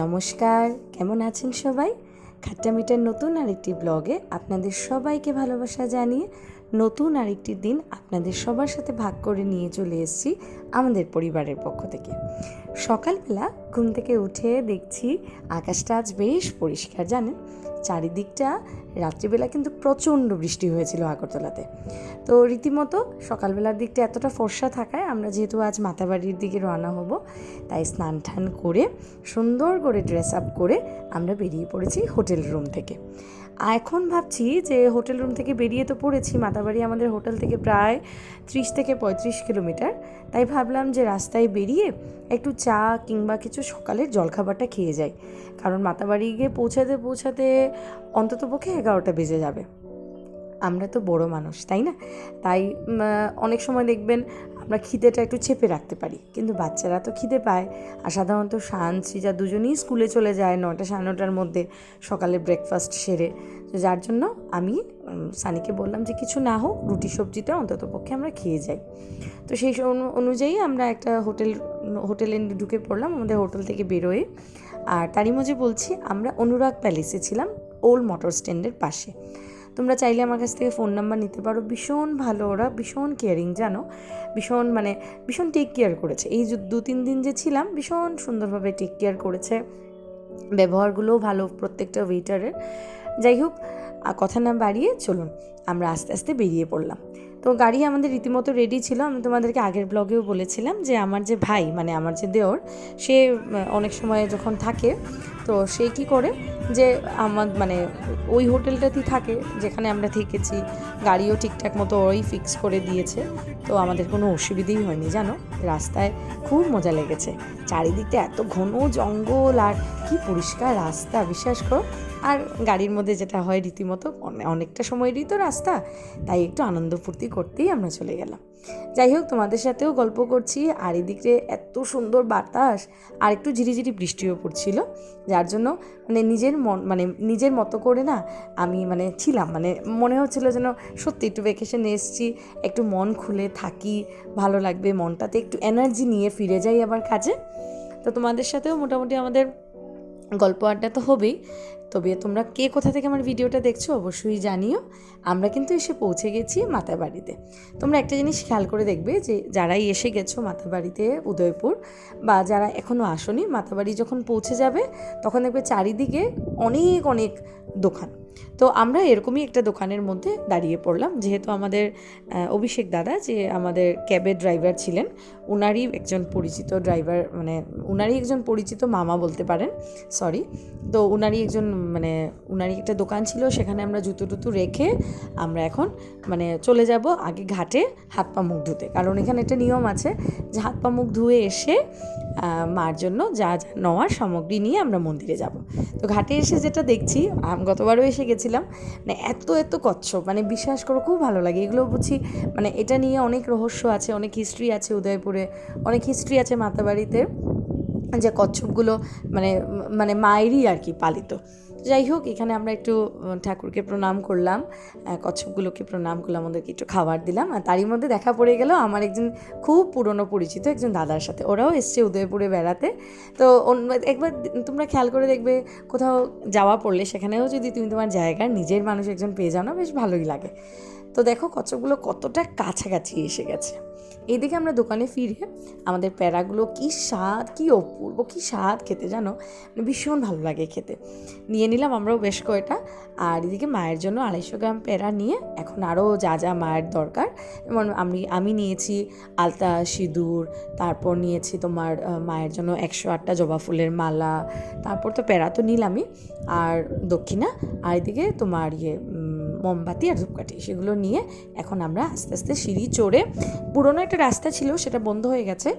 নমস্কার, কেমন আছেন সবাই? খাট্টা মিটার নতুন আরেকটি ব্লগে আপনাদের সবাইকে ভালোবাসা জানিয়ে নতুন আরেকটি দিন আপনাদের সবার সাথে ভাগ করে নিয়ে চলে এসেছি আমাদের পরিবারের পক্ষ থেকে। সকালবেলা ঘুম থেকে উঠে দেখছি আকাশটা আজ বেশ পরিষ্কার, জানেন? চারিদিকটা রাত্রিবেলা কিন্তু প্রচণ্ড বৃষ্টি হয়েছিল আগরতলাতে। তো রীতিমতো সকালবেলার দিকটা এতটা ফর্সা থাকায় আমরা যেহেতু আজ মাতাবাড়ির দিকে রওনা হব, তাই স্নান টান করে সুন্দর করে ড্রেস আপ করে আমরা বেরিয়ে পড়েছি হোটেল রুম থেকে। এখন ভাবছি যে হোটেল রুম থেকে বেরিয়ে তো পড়েছি, মাতাবাড়ি আমাদের হোটেল থেকে প্রায় ত্রিশ থেকে পঁয়ত্রিশ কিলোমিটার। তাই ভাবলাম যে রাস্তায় বেরিয়ে একটু চা কিংবা কিছু সকালের জলখাবারটা খেয়ে যাই। কারণ মাতাবাড়ি গিয়ে পৌঁছাতে পৌঁছাতে অন্তত পক্ষে এগারোটা বেজে যাবে। আমরা তো বড় মানুষ, তাই না? তাই অনেক সময় দেখবেন আমরা খিদেটা একটু চেপে রাখতে পারি। কিন্তু বাচ্চারা তো খিদে পায়। আর সাধারণত শান শ্রীজা দুজনেই স্কুলে চলে যায় নটা সাড়ে নটার মধ্যে সকালে ব্রেকফাস্ট সেরে। তো যার জন্য আমি সানিকে বললাম যে কিছু না হোক, রুটি সবজিটা অন্তত পক্ষে আমরা খেয়ে যাই। তো সেই অনু- অনুযায়ী আমরা একটা হোটেল, হোটেলে ঢুকে পড়লাম আমাদের হোটেল থেকে বেরোয়। আর তারই মধ্যে বলছি, আমরা অনুরাগ প্যালেসে ছিলাম ওল্ড মোটর স্ট্যান্ডের পাশে। তোমরা চাইলে আমার কাছ থেকে ফোন নাম্বার নিতে পারো। ভীষণ ভালো ওরা, ভীষণ কেয়ারিং জানো? ভীষণ মানে ভীষণ টেক কেয়ার করেছে। এই দু তিন দিন যে ছিলাম, ভীষণ সুন্দরভাবে টেক কেয়ার করেছে। ব্যবহারগুলোও ভালো প্রত্যেকটা ওয়েটারের যাই হোক কথা না বাড়িয়ে চলুন, আমরা আস্তে আস্তে বেরিয়ে পড়লাম। তো গাড়ি আমাদের রীতিমতো রেডি ছিল। আমি তোমাদেরকে আগের ব্লগেও বলেছিলাম যে আমার যে ভাই মানে আমার যে দেওর, সে অনেক সময় যখন থাকে, তো সে কি করে যে আমার মানে ওই হোটেলটাতেই থাকে, যেখানে আমরা থেকেছি। গাড়িও ঠিকঠাক মতো ওই ফিক্স করে দিয়েছে। তো আমাদের কোনো অসুবিধেই হয়নি, জানো? রাস্তায় খুব মজা লেগেছে। চারিদিকটা এত ঘন জঙ্গল আর কি পরিষ্কার রাস্তা, বিশ্বাস করো। আর গাড়ির মধ্যে যেটা হয় রীতিমতো অনেকটা সময়েরই তো রাস্তা। তাই একটু আনন্দ ফুর্তি করতেই আমরা চলে গেলাম। যাই হোক তোমাদের সাথেও গল্প করছি, আর এদিকে এত সুন্দর বাতাস, আর একটু ঝিরিঝিরি বৃষ্টিও পড়ছিল, যার জন্য মানে নিজের মন মানে নিজের মতো করে না আমি মানে ছিলাম মানে মনে হচ্ছিল যেন সত্যি একটু ভ্যাকেশনে এসেছি, একটু মন খুলে থাকি, ভালো লাগবে মনটাতে, একটু এনার্জি নিয়ে ফিরে যাই আবার কাজে। তো তোমাদের সাথেও মোটামুটি আমাদের গল্প আড্ডা তো হবেই তবে তোমরা কে কোথা থেকে আমার ভিডিওটা দেখছ অবশ্যই জানিও। আমরা কিন্তু এসে পৌঁছে গেছি মাতাবাড়িতে। তোমরা একটা জিনিস খেয়াল করে দেখবে যে যারাই এসে গেছো মাতাবাড়িতে উদয়পুর বা যারা এখনও আসনি, মাতাবাড়ি যখন পৌঁছে যাবে, তখন দেখবে চারিদিকে অনেক অনেক দোকান। তো আমরা এরকমই একটা দোকানের মধ্যে দাঁড়িয়ে পড়লাম। যেহেতু আমাদের অভিষেক দাদা যে আমাদের ক্যাবের ড্রাইভার ছিলেন ওনারই একজন পরিচিত ড্রাইভার মানে ওনারই একজন পরিচিত মামা বলতে পারেন সরি তো ওনারই একজন মানে ওনারই একটা দোকান ছিল, সেখানে আমরা জুতো টুতো রেখে আমরা এখন মানে চলে যাব আগে ঘাটে হাত পা মুখ ধুতে। কারণ এখানে একটা নিয়ম আছে যে হাত পা মুখ ধুয়ে এসে মার জন্য যা যা নেওয়ার সামগ্রী নিয়ে আমরা মন্দিরে যাব। তো ঘাটে এসে যেটা দেখছি, আমি, গতবারও এসে গেছিলাম মানে এত এত কচ্ছপ মানে বিশ্বাস করো খুব ভালো লাগে। এগুলো বুঝি মানে এটা নিয়ে অনেক রহস্য আছে, অনেক হিস্ট্রি আছে উদয়পুরে, অনেক হিস্ট্রি আছে মাতাবাড়িতে যে কচ্ছপগুলো মানে মানে মায়েরই আর কি পালিত। যাই হোক, এখানে আমরা একটু ঠাকুরকে প্রণাম করলাম। কচ্ছপগুলোকে প্রণাম করলাম ওদেরকে একটু খাবার দিলাম। আর তারই মধ্যে দেখা পড়ে গেল আমার একজন খুব পুরনো পরিচিত একজন দাদার সাথে। ওরাও এসছে উদয়পুরে বেড়াতে। তো একবার তোমরা খেয়াল করে দেখবে, কোথাও যাওয়া পড়লে সেখানেও যদি তুমি তোমার জায়গার নিজের মানুষ একজন পেয়ে যাও না, বেশ ভালোই লাগে। তো দেখো, কচ্ছপগুলো কতটা কাছাকাছি এসে গেছে। এইদিকে আমরা দোকানে ফিরে আমাদের প্যারাগুলো কি স্বাদ, কি অপূর্ব, কি স্বাদ খেতে জানো? মানে ভীষণ ভালো লাগে খেতে। নিয়ে নিলাম আমরাও বেশ কয়টা। আর এদিকে মায়ের জন্য আড়াইশো গ্রাম প্যারা নিয়ে এখন আরও যা যা মায়ের দরকার, যেমন আমি আমি নিয়েছি আলতা, সিঁদুর, তারপর নিয়েছি তোমার মায়ের জন্য একশো আটটা জবা ফুলের মালা, তারপর তো প্যারা তো নিলামই। আর দক্ষিণা, আর এদিকে তোমার ইয়ে মোমবাতি আর ধূপকাঠি, সেগুলো নিয়ে এখন আমরা আস্তে আস্তে সিঁড়ি চড়ে, পুরনো একটা রাস্তা ছিল, সেটা বন্ধ হয়ে গেছে।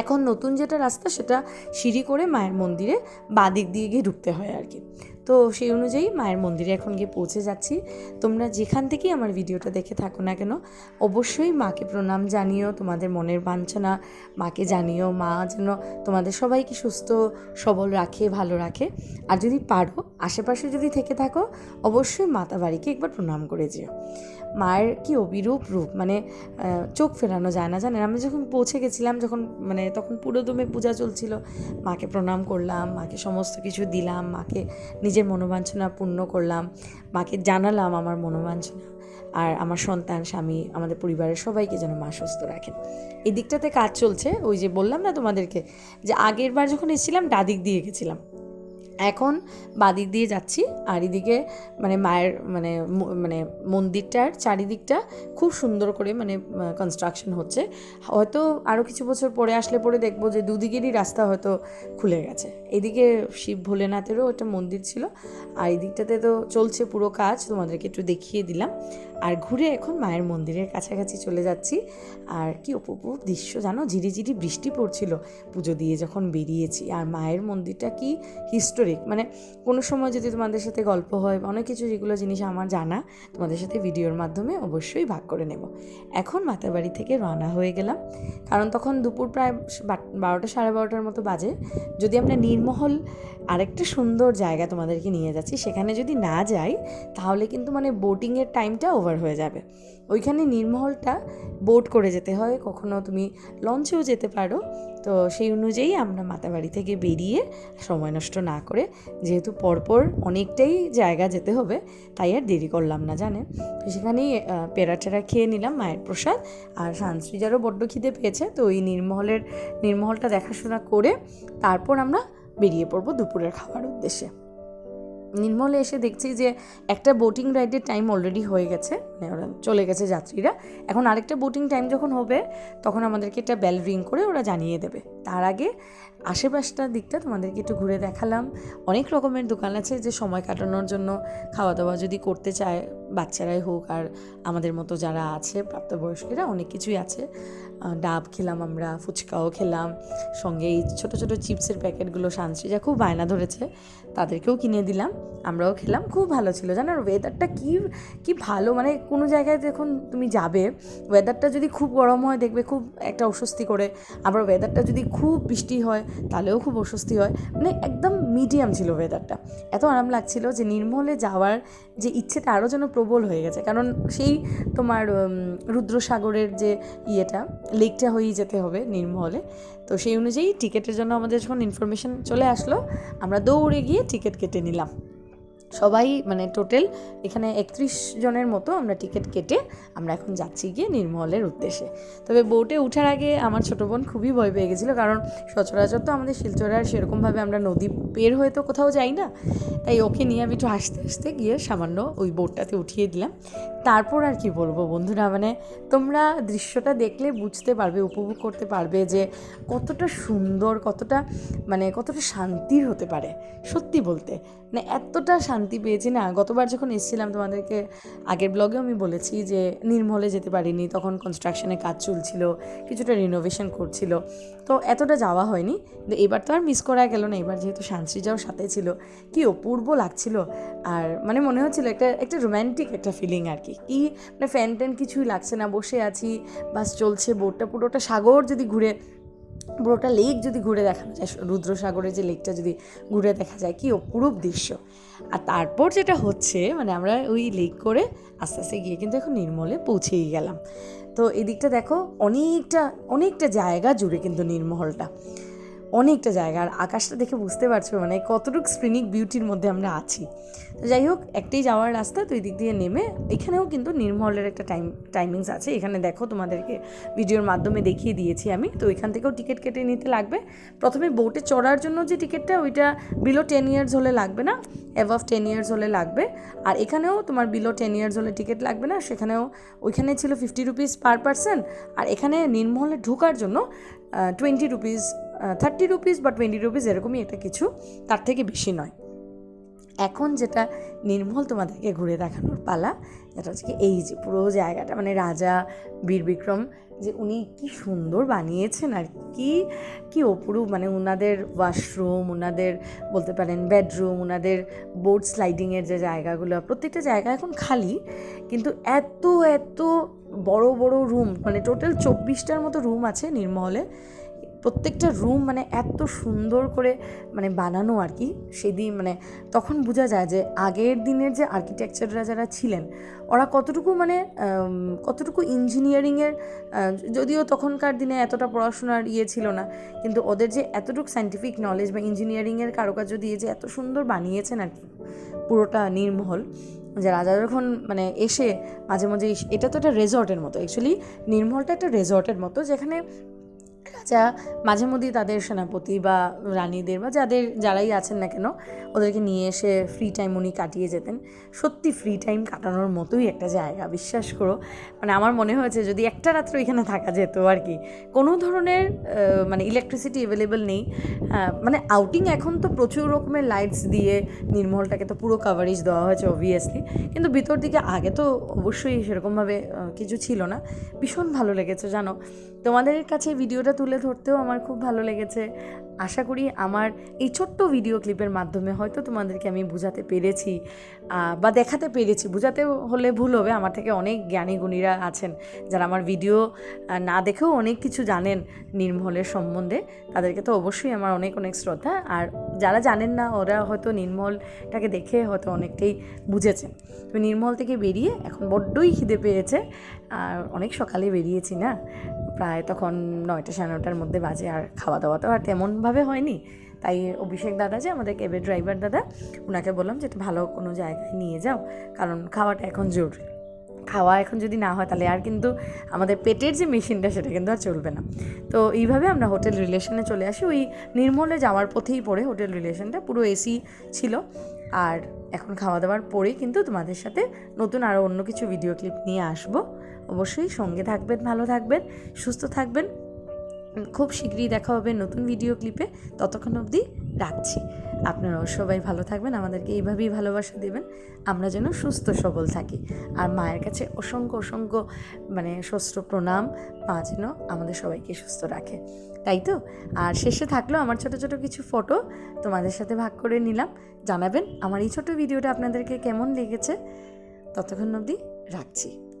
এখন নতুন যেটা রাস্তা, সেটা সিঁড়ি করে মায়ের মন্দিরে বাঁ দিক দিয়ে গিয়ে ঢুকতে হয় আর কি। তো সেই অনুযায়ী মায়ের মন্দিরে এখন গিয়ে পৌঁছে যাচ্ছি। তোমরা যেখান থেকেই আমার ভিডিওটা দেখে থাকো না কেন, অবশ্যই মাকে প্রণাম জানিও, তোমাদের মনের বাঞ্ছনা মাকে জানিও। মা যেন তোমাদের সবাইকে সুস্থ, সবল রাখে, ভালো রাখে। আর যদি পারো, আশেপাশে যদি থেকে থাকো, অবশ্যই মাতা বাড়িকে একবার প্রণাম করে যেও। মায়ের কি অবিরূপ রূপ মানে চোখ ফেরানো যায় না, জানেন? আমি যখন পৌঁছে গেছিলাম, যখন মানে তখন পুরোদমে পূজা চলছিল, মাকে প্রণাম করলাম, মাকে সমস্ত কিছু দিলাম, মাকে নিজের মনোবাঞ্ছনা পূর্ণ করলাম, মাকে জানালাম আমার মনোবাঞ্ছনা। আর আমার সন্তান, স্বামী, আমাদের পরিবারের সবাইকে যেন মা সুস্থ রাখেন। এই দিকটাতে কাজ চলছে, ওই যে বললাম না তোমাদেরকে, যে আগের বার যখন এসেছিলাম ডাদিক দিয়ে গেছিলাম। এখন বাদিক দিয়ে যাচ্ছি আর এদিকে মানে মায়ের মানে মানে মন্দিরটার চারিদিকটা খুব সুন্দর করে মানে কনস্ট্রাকশন হচ্ছে। হয়তো আরও কিছু বছর পরে আসলে পরে দেখব যে দুদিকেরই রাস্তা হয়তো খুলে গেছে। এদিকে শিব ভোলেনাথেরও একটা মন্দির ছিল, আর এদিকটাতে তো চলছে পুরো কাজ, তোমাদেরকে একটু দেখিয়ে দিলাম। আর ঘুরে এখন মায়ের মন্দিরের কাছাকাছি চলে যাচ্ছি। আর কি অপূর্ব দৃশ্য জানো? ঝিরিঝিরি বৃষ্টি পড়ছিল পুজো দিয়ে যখন বেরিয়েছি। আর মায়ের মন্দিরটা কি হিস্টোরিক মানে কোনো সময় যদি তোমাদের সাথে গল্প হয় অনেক কিছু যেগুলো জিনিস আমার জানা, তোমাদের সাথে ভিডিওর মাধ্যমে অবশ্যই ভাগ করে নেব। এখন মাতাবাড়ি থেকে রওনা হয়ে গেলাম। কারণ তখন দুপুর প্রায় বারোটা সাড়ে বারোটার মতো বাজে। যদি আমরা নির্মহল আরেকটা সুন্দর জায়গা তোমাদেরকে নিয়ে যাচ্ছি, সেখানে যদি না যাই, তাহলে কিন্তু মানে বোটিংয়ের টাইমটা ওভার হয়ে যাবে। ওইখানে নির্মহলটা বোট করে যেতে হয় কখনো তুমি লঞ্চেও যেতে পারো। তো সেই অনুযায়ী আমরা মাতাবাড়ি থেকে বেরিয়ে সময় নষ্ট না করে যেহেতু পরপর অনেকটাই জায়গা যেতে হবে তাই আর দেরি করলাম না জানে? তো সেখানেই আহ, পেড়া টেরা খেয়ে নিলাম মায়ের প্রসাদ। আর সানশ্রীজারও বড্ড খিদে পেয়েছে তো ওই নির্মহলের নির্মহলটা দেখাশোনা করে তারপর আমরা বেরিয়ে পড়ব দুপুরের খাওয়ার উদ্দেশ্যে। নির্মলে এসে দেখছি যে একটা বোটিং রাইডের টাইম অলরেডি হয়ে গেছে। মানে ওরা চলে গেছে যাত্রীরা। এখন আরেকটা বোটিং টাইম যখন হবে, তখন আমাদেরকে একটা বেল রিং করে ওরা জানিয়ে দেবে। তার আগে আশেপাশটার দিকটা তোমাদেরকে একটু ঘুরে দেখালাম। অনেক রকমের দোকান আছে যে সময় কাটানোর জন্য খাওয়া দাওয়া যদি করতে চায়, বাচ্চারাই হোক আর আমাদের মতো যারা আছে, প্রাপ্তবয়স্কেরা অনেক কিছুই আছে। ডাব খেলাম আমরা, ফুচকাও খেলাম। সঙ্গে এই ছোটো ছোটো চিপসের প্যাকেটগুলো শান্তিজা খুব বায়না ধরেছে। তাদেরকেও কিনে দিলাম, আমরাও খেলাম, খুব ভালো ছিল। জানো ওয়েদারটা কি কি ভালো মানে কোনো জায়গায় যখন তুমি যাবে ওয়েদারটা যদি খুব গরম হয়, দেখবে খুব একটা অস্বস্তি করে। আবার ওয়েদারটা যদি খুব বৃষ্টি হয়, তাহলেও খুব অস্বস্তি হয়। মানে একদম মিডিয়াম ছিল ওয়েদারটা এত আরাম লাগছিল যে নির্মলে যাওয়ার যে ইচ্ছেটা আরও যেন প্রবল হয়ে গেছে। কারণ সেই তোমার রুদ্রসাগরের যে ইয়েটা লেকটা হয়েই যেতে হবে নির্মহলে তো সেই অনুযায়ী টিকিটের জন্য আমাদের যখন ইনফরমেশন চলে আসলো, আমরা দৌড়ে গিয়ে টিকিট কেটে নিলাম। সবাই মানে টোটাল এখানে একত্রিশ জনের মতো আমরা টিকিট কেটে আমরা এখন যাচ্ছি গিয়ে নির্মহলের উদ্দেশ্যে। তবে বোটে ওঠার আগে আমার ছোটো বোন খুবই ভয় পেয়ে গেছিল, কারণ সচরাচর তো আমাদের শিলচরার সেরকমভাবে আমরা নদী পের হয়ে তো কোথাও যাই না। তাই ওকে নিয়ে আমি একটু হাসতে হাসতে গিয়ে সামান্য ওই বোটটাতে উঠিয়ে দিলাম। তারপর আর কি বলব বন্ধুরা মানে তোমরা দৃশ্যটা দেখলে বুঝতে পারবে, উপভোগ করতে পারবে যে কতটা সুন্দর, কতটা মানে কতটা শান্তির হতে পারে, সত্যি বলতে। মানে এতটা শান্তি পেয়েছি না, গতবার যখন এসেছিলাম তোমাদেরকে, আগের ব্লগেও আমি বলেছি যে নির্মলে যেতে পারিনি, তখন কনস্ট্রাকশনের কাজ চলছিল, কিছুটা রিনোভেশন করছিল, তো এতটা যাওয়া হয়নি। এবার তো আর মিস করা গেল না, এবার যেহেতু শান্তিজাও সাথে ছিল, কি অপূর্ব লাগছিল, আর মানে মনে হচ্ছিল একটা একটা রোম্যান্টিক একটা ফিলিং আর কি। কি? মানে ফ্যান ট্যান কিছুই লাগছে না, বসে আছি, বাস চলছে বোটটা, পুরোটা সাগর যদি ঘুরে, পুরোটা লেক যদি ঘুরে দেখানো যায়, রুদ্রসাগরের যে লেকটা যদি ঘুরে দেখা যায়, কি অপরূপ দৃশ্য। আর তারপর যেটা হচ্ছে মানে আমরা ওই লেক করে আস্তে আস্তে গিয়ে কিন্তু এখন নির্মলে পৌঁছেই গেলাম। তো এদিকটা দেখো, অনেকটা অনেকটা জায়গা জুড়ে কিন্তু নির্মহলটা অনেকটা জায়গা, আর আকাশটা দেখে বুঝতে পারছ মানে কতটুকু স্ক্রিনিক বিউটির মধ্যে আমরা আছি। তো যাই হোক, একটাই যাওয়ার রাস্তা, তো দিক দিয়ে নেমে এখানেও কিন্তু নির্মলের একটা টাইম টাইমিংস আছে। এখানে দেখো তোমাদেরকে ভিডিওর মাধ্যমে দেখিয়ে দিয়েছি আমি। তো এখান থেকেও টিকিট কেটে নিতে লাগবে। প্রথমে বোটে চড়ার জন্য যে টিকিটটা ওইটা বিলো টেন ইয়ার্স হলে লাগবে না অ্যাভাভ টেন ইয়ার্স হলে লাগবে। আর এখানেও তোমার বিলো টেন ইয়ার্স হলে টিকিট লাগবে না, সেখানেও ওইখানে ছিল ফিফটি রুপিস পার পার্সন আর এখানে নির্মহলে ঢোকার জন্য টোয়েন্টি রুপিস থার্টি রুপিস বা টোয়েন্টি রুপিস এরকমই একটা কিছু, তার থেকে বেশি নয়। এখন যেটা নির্মল তোমাদেরকে ঘুরে দেখানোর পালা যেটা হচ্ছে এই যে পুরো জায়গাটা মানে রাজা বীর বিক্রম, যে উনি কি সুন্দর বানিয়েছেন আর কি কি অপরূপ মানে ওনাদের ওয়াশরুম ওনাদের বলতে পারেন বেডরুম ওনাদের বোর্ড স্লাইডিংয়ের যে জায়গাগুলো, প্রত্যেকটা জায়গা এখন খালি, কিন্তু এত এত বড় বড় রুম মানে টোটাল চব্বিশটার মতো রুম আছে নির্মহলে প্রত্যেকটা রুম মানে এত সুন্দর করে মানে বানানো আর কি। সেদিন মানে তখন বোঝা যায় যে আগের দিনের যে আর্কিটেকচাররা যারা ছিলেন, ওরা কতটুকু মানে কতটুকু ইঞ্জিনিয়ারিংয়ের যদিও তখনকার দিনে এতটা পড়াশোনার ইয়ে ছিল না, কিন্তু ওদের যে এতটুকু সাইন্টিফিক নলেজ বা ইঞ্জিনিয়ারিংয়ের কারুকার্য দিয়ে যে এত সুন্দর বানিয়েছেন আর কি, পুরোটা নির্মহল, যে রাজা যখন মানে এসে মাঝে মাঝে এটা তো একটা রেজর্টের মতো অ্যাকচুয়ালি নির্মলটা একটা রেজর্টের মতো, যেখানে রাজা মাঝে মধ্যেই তাদের সেনাপতি বা রানীদের বা যাদের যারাই আছেন না কেন ওদেরকে নিয়ে এসে ফ্রি টাইম উনি কাটিয়ে যেতেন। সত্যি ফ্রি টাইম কাটানোর মতোই একটা জায়গা বিশ্বাস করো। মানে আমার মনে হয়েছে যদি একটা রাত্র এখানে থাকা যেত আর কি কোনো ধরনের মানে ইলেকট্রিসিটি অ্যাভেলেবেল নেই। আহ, মানে আউটিং এখন তো প্রচুর রকমের লাইটস দিয়ে নির্মলটাকে তো পুরো কাভারেজ দেওয়া হয়েছে অবভিয়াসলি কিন্তু ভিতর দিকে আগে তো অবশ্যই সেরকমভাবে কিছু ছিল না। ভীষণ ভালো লেগেছে জানো? তোমাদের কাছে ভিডিওটা তুলে ধরতেও আমার খুব ভালো লেগেছে। আশা করি আমার এই ছোট্ট ভিডিও ক্লিপের মাধ্যমে হয়তো তোমাদেরকে আমি বোঝাতে পেরেছি বা দেখাতে পেরেছি। বোঝাতে হলে ভুল হবে, আমার থেকে অনেক জ্ঞানী গুণীরা আছেন যারা আমার ভিডিও না দেখেও অনেক কিছু জানেন নির্মলের সম্বন্ধে। তাদেরকে তো অবশ্যই আমার অনেক অনেক শ্রদ্ধা। আর যারা জানেন না, ওরা হয়তো নির্মলটাকে দেখে হয়তো অনেকটাই বুঝেছেন। তো নির্মল থেকে বেরিয়ে এখন বড্ডই খিদে পেয়েছে। আর অনেক সকালে বেরিয়েছি না? প্রায় তখন নয়টা সাড়ে নটার মধ্যে বাজে আর খাওয়া দাওয়া তো আর তেমনভাবে হয়নি। তাই অভিষেক দাদা যে আমাদের ক্যাবের ড্রাইভার দাদা ওনাকে বললাম যে ভালো কোনো জায়গায় নিয়ে যাও, কারণ খাওয়াটা এখন জরুরি। খাওয়া এখন যদি না হয়, তাহলে আর কিন্তু আমাদের পেটের যে মেশিনটা, সেটা কিন্তু আর চলবে না। তো এইভাবে আমরা হোটেল রিলেশনে চলে আসি। ওই নির্মলে যাওয়ার পথেই পড়ে হোটেল রিলেশনটা পুরো এসি ছিল। আর এখন খাওয়া দাওয়ার পরেই কিন্তু তোমাদের সাথে নতুন আরও অন্য কিছু ভিডিও ক্লিপ নিয়ে আসব। অবশ্যই সঙ্গে থাকবেন, ভালো থাকবেন, সুস্থ থাকবেন। খুব শীঘ্রই দেখা হবে নতুন ভিডিও ক্লিপে ততক্ষণ অবধি রাখছি। আপনারাও সবাই ভালো থাকবেন, আমাদেরকে এইভাবেই ভালোবাসা দেবেন। আমরা যেন সুস্থ, সবল থাকি। আর মায়ের কাছে অসংখ্য অসংখ্য মানে ষষ্ঠ প্রণাম। মা যেন আমাদের সবাইকে সুস্থ রাখে। তাই তো? আর শেষে থাকল আমার ছোট ছোট কিছু ফটো তোমাদের সাথে ভাগ করে নিলাম। জানাবেন আমার এই ছোট ভিডিওটা আপনাদেরকে কেমন লেগেছে? ততক্ষণ অবধি রাখছি।